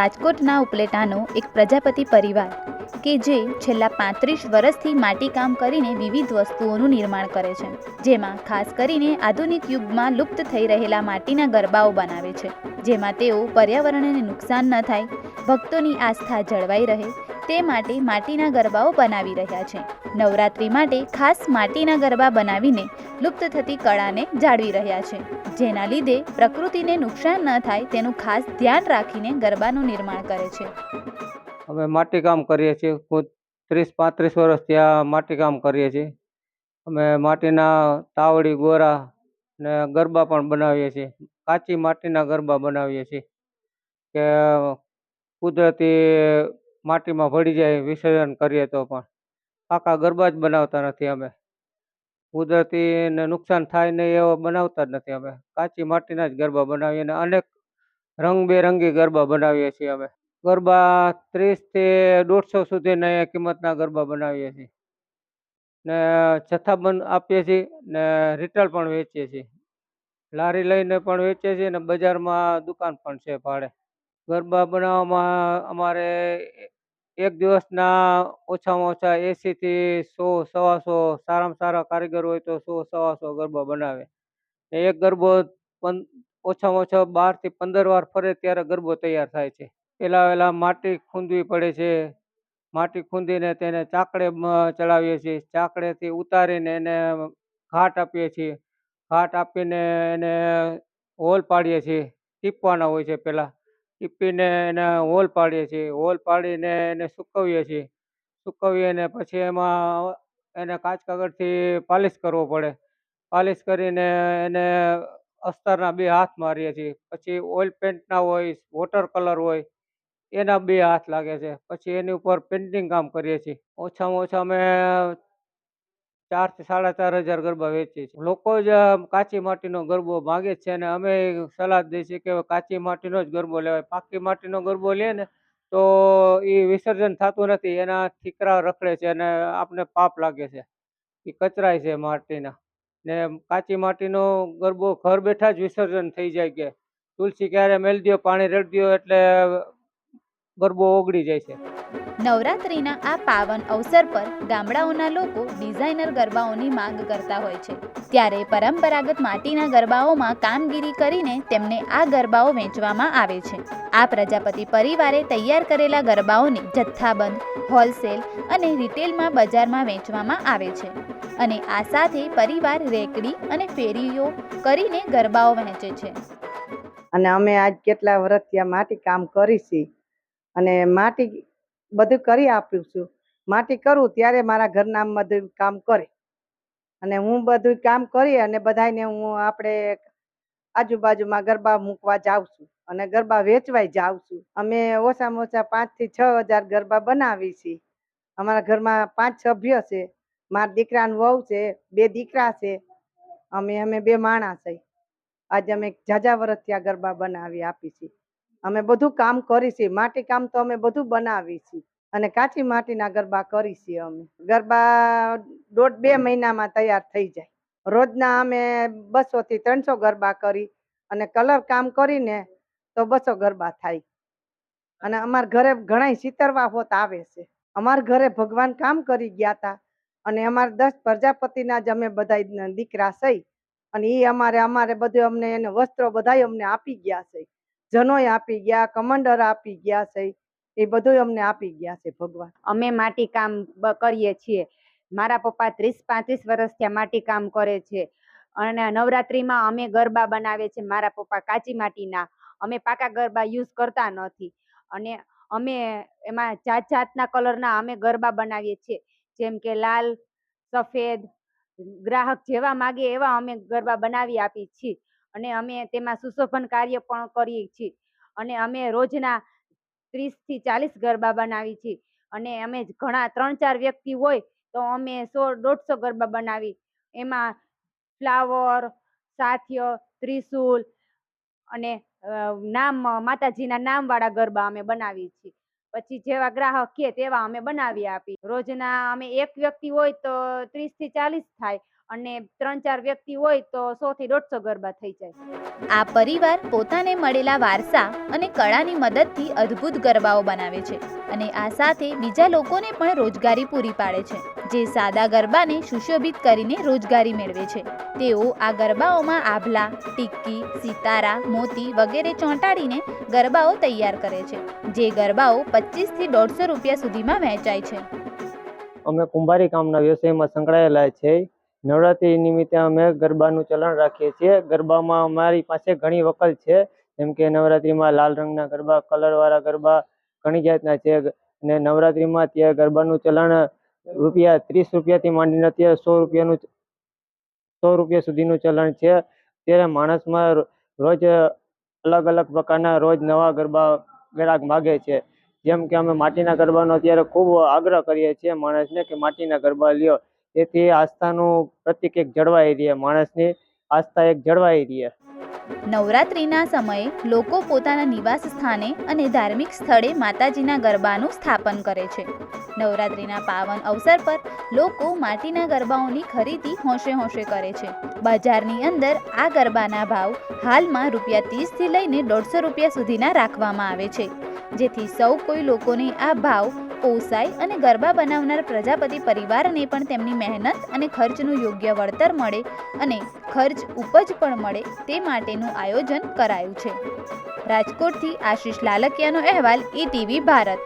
રાજકોટના ઉપલેટાનો એક પ્રજાપતિ પરિવાર કે જે છેલ્લા પાંત્રીસ વર્ષથી માટીકામ કરીને વિવિધ વસ્તુઓનું નિર્માણ કરે છે, જેમાં ખાસ કરીને આધુનિક યુગમાં લુપ્ત થઈ રહેલા માટીના ગરબાઓ બનાવે છે, જેમાં તેઓ પર્યાવરણને નુકસાન ન થાય, ભક્તોની આસ્થા જળવાઈ રહે તે માટે માટીના ગરબાઓ બનાવી રહ્યા છે. નવરાત્રિ માટે ખાસ માટીના ગરબા બનાવીને લુપ્ત થતી કળાને જાળવી રહ્યા છે. જેના લીધે પ્રકૃતિને નુકસાન ન થાય તેનું ખાસ ધ્યાન રાખીને ગરબાનું નિર્માણ કરે છે. અમે માટીકામ કરીએ છીએ. ખુદ ત્રીસ પાંત્રીસ વર્ષથી આ માટીકામ કરીએ છીએ. અમે માટીના તાવડી, ગોરા ને ગરબા પણ બનાવીએ છીએ. કાચી માટીના ગરબા બનાવીએ છીએ. કે કુદરતી માટીમાં ભળી જાય વિસર્જન કરીએ તો પણ પાકા ગરબા જ બનાવતા નથી અમે. કુદરતીને નુકસાન થાય નહીં એવો બનાવતા જ નથી અમે. કાચી માટીના જ ગરબા બનાવીએ અને અનેક રંગબેરંગી ગરબા બનાવીએ છીએ અમે. ગરબા ત્રીસથી દોઢસો સુધીના કિંમતના ગરબા બનાવીએ છીએ. ને જથ્થાબંધ આપીએ છીએ ને રિટેલ પણ વેચીએ છીએ. લારી લઈને પણ વેચીએ છીએ ને બજારમાં દુકાન પણ છે ભાડે. ગરબા બનાવવામાં અમારે એક દિવસના ઓછામાં ઓછા એંસીથી સો, સવાસો સારામાં સારા કારીગર હોય તો સો, સવાસો ગરબા બનાવે. એક ગરબો ઓછામાં ઓછા બારથી પંદર વાર ફરે ત્યારે ગરબો તૈયાર થાય છે. પહેલાં પહેલાં માટી ખૂંદવી પડે છે. માટી ખૂંદીને તેને ચાકડે ચડાવીએ છીએ. ચાકડેથી ઉતારીને એને ઘાટ આપીએ છીએ. ઘાટ આપીને એને હોલ પાડીએ છીએ. ટીપવાના હોય છે પહેલાં. ટીપીને એને હોલ પાડીએ છીએ. હોલ પાડીને એને સૂકવીએ છીએ. સૂકવીએ પછી એમાં એને કાચ કાગળથી પાલિશ કરવો પડે. પાલિશ કરીને એને અસ્તરના બે હાથ મારીએ છીએ. પછી ઓઇલ પેન્ટના હોય, વોટર કલર હોય, એના બે હાથ લાગે છે. પછી એની ઉપર પેન્ટિંગ કામ કરીએ છીએ. ઓછામાં ઓછા અમે ચારથી સાડા ચાર હજાર ગરબા વેચીએ છીએ લોકો જ કાચી માટીનો ગરબો માગે છે અને અમે સલાહ દઈએ છીએ કે કાચી માટીનો જ ગરબો લેવાય. પાકી માટીનો ગરબો લે ને તો એ વિસર્જન થતું નથી, એના ઠીકરા રખડે છે અને આપને પાપ લાગે છે. એ કચરાય છે માટીના. ને કાચી માટીનો ગરબો ઘર બેઠા જ વિસર્જન થઈ જાય કે. તુલસી ક્યારે મેલ દ્યો પાણી રેડ દ્યો એટલે ગરબો ઓગળી જાય છે. નવરાત્રિના આ પાવન અવસર પર ગામડાઓના લોકો ડિઝાઇનર ગરબાઓની માંગ કરતા હોય છે. ત્યારે પરંપરાગત માટીના ગરબાઓમાં કામગીરી કરીને તેમને આ ગરબાઓ વેચવામાં આવે છે. આ પ્રજાપતિ પરિવારે તૈયાર કરેલા ગરબાઓને જથ્થાબંધ હોલસેલ અને રિટેલમાં બજારમાં વેચવામાં આવે છે. અને આ સાથે પરિવાર રેકડી અને ફેરીઓ કરીને ગરબાઓ વહેંચે છે. અને અમે આજ કેટલા વર્ષથી આ માટી કામ કરી છીએ અને માટી બધું કરી આપ્યું છું. માટી કરું ત્યારે મારા ઘરના બધું કામ કરે. અને હું બધું કામ કરી અને બધાને હું આપણે આજુબાજુમાં ગરબા મૂકવા જાઉં છું અને ગરબા વેચવાય જાઉં છું. અમે ઓછામાં ઓછા પાંચથી છ હજાર ગરબા બનાવી છીએ. અમારા ઘરમાં પાંચ સભ્ય છે. મારા દીકરાનું વહુ છે, બે દીકરા છે. અમે અમે બે માણસ છે આજે અમે ઝાઝા વર્ષથી આ ગરબા બનાવી આપી છીએ. અમે બધું કામ કરી છીએ. માટી કામ તો અમે બધું બનાવી છીએ. અને કાચી માટીના ગરબા કરી છીએ અમે. ગરબા દોઢ બે મહિનામાં તૈયાર થઈ જાય. રોજના અમે બસો થી ત્રણસો ગરબા કરી અને કલર કામ કરીને તો બસો ગરબા થાય. અને અમારા ઘરે ઘણા સિતરવા હોત આવે છે. અમારા ઘરે ભગવાન કામ કરી ગયા હતા અને અમારા દસ પ્રજાપતિના જ અમે બધા દીકરા સહી. અને એ અમારે અમારે બધું અમને એને વસ્ત્રો બધાય અમને આપી ગયા છે. જનોય આપી ગયા, કમંડર આપી ગયા છે, એ બધું અમને આપી ગયા છે ભગવાન. અમે માટી કામ કરીએ છીએ. મારા પપ્પા ત્રીસ પાંત્રીસ વર્ષથી આ માટી કામ કરે છે. અને નવરાત્રિમાં અમે ગરબા બનાવીએ છીએ મારા પપ્પા કાચી માટીના. અમે પાકા ગરબા યુઝ કરતા નથી. અને અમે એમાં જાત જાતના કલરના અમે ગરબા બનાવીએ છીએ. જેમ કે લાલ, સફેદ, ગ્રાહક જેવા માગે એવા અમે ગરબા બનાવી આપીએ છીએ અને અમે તેમાં સુશોભન કાર્ય પણ કરીએ છીએ. અને અમે રોજના ત્રીસથી ચાલીસ ગરબા બનાવી છીએ. અને અમે ઘણા ત્રણ ચાર વ્યક્તિ હોય તો અમે સો દોઢસો ગરબા બનાવી. એમાં ફ્લાવર સાથ્ય ત્રિશૂલ અને નામ, માતાજીના નામવાળા ગરબા અમે બનાવીએ છીએ. પછી જેવા ગ્રાહક કે તેવા અમે બનાવી આપી રોજના અમે એક વ્યક્તિ હોય તો ત્રીસથી ચાલીસ થાય. અને ત્રણ ચાર વ્યક્તિ હોય તો સો થી દોઢસો ગરબા થઈ જાય. આ પરિવાર પોતાને મળેલા વારસા અને કળાની મદદથી અદ્ભુત ગરબાઓ બનાવે છે અને આ સાથે બીજા લોકોને પણ રોજગારી પૂરી પાડે છે જે સાદા ગરબાને સુશોભિત કરીને રોજગારી મેળવે છે. તેઓ આ ગરબાઓમાં આભલા ટિક્કી સિતારા મોતી વગેરે ચોંટાડીને ગરબાઓ તૈયાર કરે છે જે ગરબાઓ પચીસથી દોઢસો રૂપિયા સુધીમાં વહેંચાય છે. અમે કુંભારી કામના વ્યવસાયમાં સંકળાયેલા છે. નવરાત્રિ નિમિત્તે અમે ગરબાનું ચલણ રાખીએ છીએ. ગરબામાં અમારી પાસે ઘણી વકલ છે. જેમ કે નવરાત્રિમાં લાલ રંગના ગરબા, કલરવાળા ગરબા ઘણી જાતના છે. અને નવરાત્રિમાં ત્યાં ગરબાનું ચલણ રૂપિયા ત્રીસ રૂપિયાથી માંડીને અત્યારે સો રૂપિયાનું સો રૂપિયા સુધીનું ચલણ છે. ત્યારે માણસમાં રોજ અલગ અલગ પ્રકારના રોજ નવા ગરબા ગ્રાહક માગે છે. જેમ કે અમે માટીના ગરબાનો અત્યારે ખૂબ આગ્રહ કરીએ છીએ માણસને કે માટીના ગરબા લ્યો. તેથી આસ્થાનું પ્રતિક એક જળવાઈ રહે, માણસની આસ્થા એક જળવાઈ રહે. નવરાત્રિના સમયે લોકો પોતાના નિવાસ સ્થાને અને ધાર્મિક સ્થળે માતાજીના ગરબાનું સ્થાપન કરે છે. નવરાત્રિના પાવન અવસર પર લોકો માટીના ગરબાઓની ખરીદી હોંશે હોંશે કરે છે. બજારની અંદર આ ગરબાના ભાવ હાલમાં રૂપિયા ત્રીસથી લઈને દોઢસો રૂપિયા સુધીના રાખવામાં આવે છે. જેથી સૌ કોઈ લોકોને આ ભાવ પોસાય અને ગરબા બનાવનાર પ્રજાપતિ પરિવારને પણ તેમની મહેનત અને ખર્ચનું યોગ્ય વળતર મળે અને ખર્ચ ઉપજ પણ મળે તે માટેનું આયોજન કરાયું છે. રાજકોટથી આશીષ લાલકિયાનો અહેવાલ, ઈટીવી ભારત.